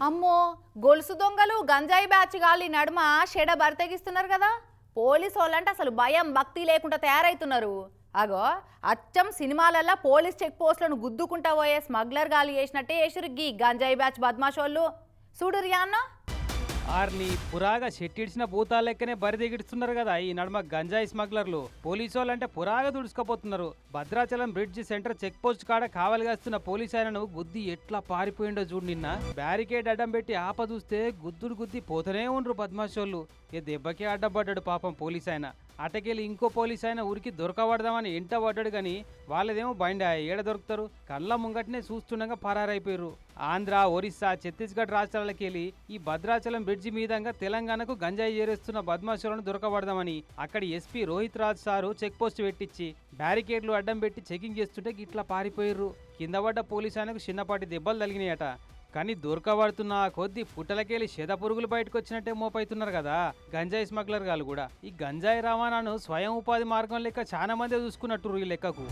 అమ్మో గొలుసు దొంగలు గంజాయి బ్యాచ్ గాలి నడుమ షెడ బరితెగిస్తున్నారు కదా. పోలీసు వాళ్ళంటే అసలు భయం భక్తి లేకుండా తయారవుతున్నారు అగో అచ్చం సినిమాలల్లో పోలీస్ చెక్ పోస్టులను గుద్దుకుంటా పోయే స్మగ్లర్ గాలి చేసినట్టే వేసురు గీ గంజాయి బ్యాచ్ బద్మాషోళ్ళు. చూడు రియాన్న ఆర్ని పురాగా చెట్టిడిచిన భూతాల లెక్కనే బరిదిగిడుతున్నారు కదా ఈ నడుమ గంజాయి స్మగ్లర్లు. పోలీసు వాళ్ళంటే పురాగా దుడుచుకపోతున్నారు. Bhadrachalam bridge centre check post కాడ కావలిగాస్తున్న పోలీసు ఆయనను గుద్ది ఎట్లా పారిపోయిండో చూడు నిన్న. బ్యారికేడ్ అడ్డం పెట్టి ఆప చూస్తే గుద్దుడు గుద్ది పోతూనే ఉండ్రు పద్మాశోళ్ళు ఏ దెబ్బకే అడ్డపడ్డాడు పాపం పోలీస్ ఆయన. అటకెళ్ళి ఇంకో పోలీస్ ఆయన ఊరికి దొరకబడదామని ఎంట పడ్డాడు కానీ వాళ్ళదేమో బయట ఏడ దొరుకుతారు? కళ్ళ ముంగటనే చూస్తుండగా పరారైపోయారు ఆంధ్ర ఒరిస్సా ఛత్తీస్గఢ్ రాష్ట్రాలకి వెళ్ళి ఈ భద్రాచలం బ్రిడ్జి మీదంగా తెలంగాణకు గంజాయి చేరేస్తున్న బద్మాషులను దొరకబడదామని అక్కడి SP Rohit Raj sir check post పెట్టించి బ్యారికేడ్లు అడ్డం పెట్టి చెకింగ్ చేస్తుంటే ఇట్లా పారిపోయారు కింద పడ్డ పోలీస్ ఆయనకు చిన్నపాటి దెబ్బలు తగిలినాయట. కానీ దొరకబడుతున్న ఆ కొద్ది పుట్టలకేలి శత పురుగులు బయటకు వచ్చినట్టే మోపైతున్నారు కదా. గంజాయి స్మగ్లర్ గాలు కూడా. ఈ గంజాయి రవాణాను స్వయం ఉపాధి మార్గం లెక్క చాలా మంది చూసుకున్నట్టు ఈ లెక్కకు.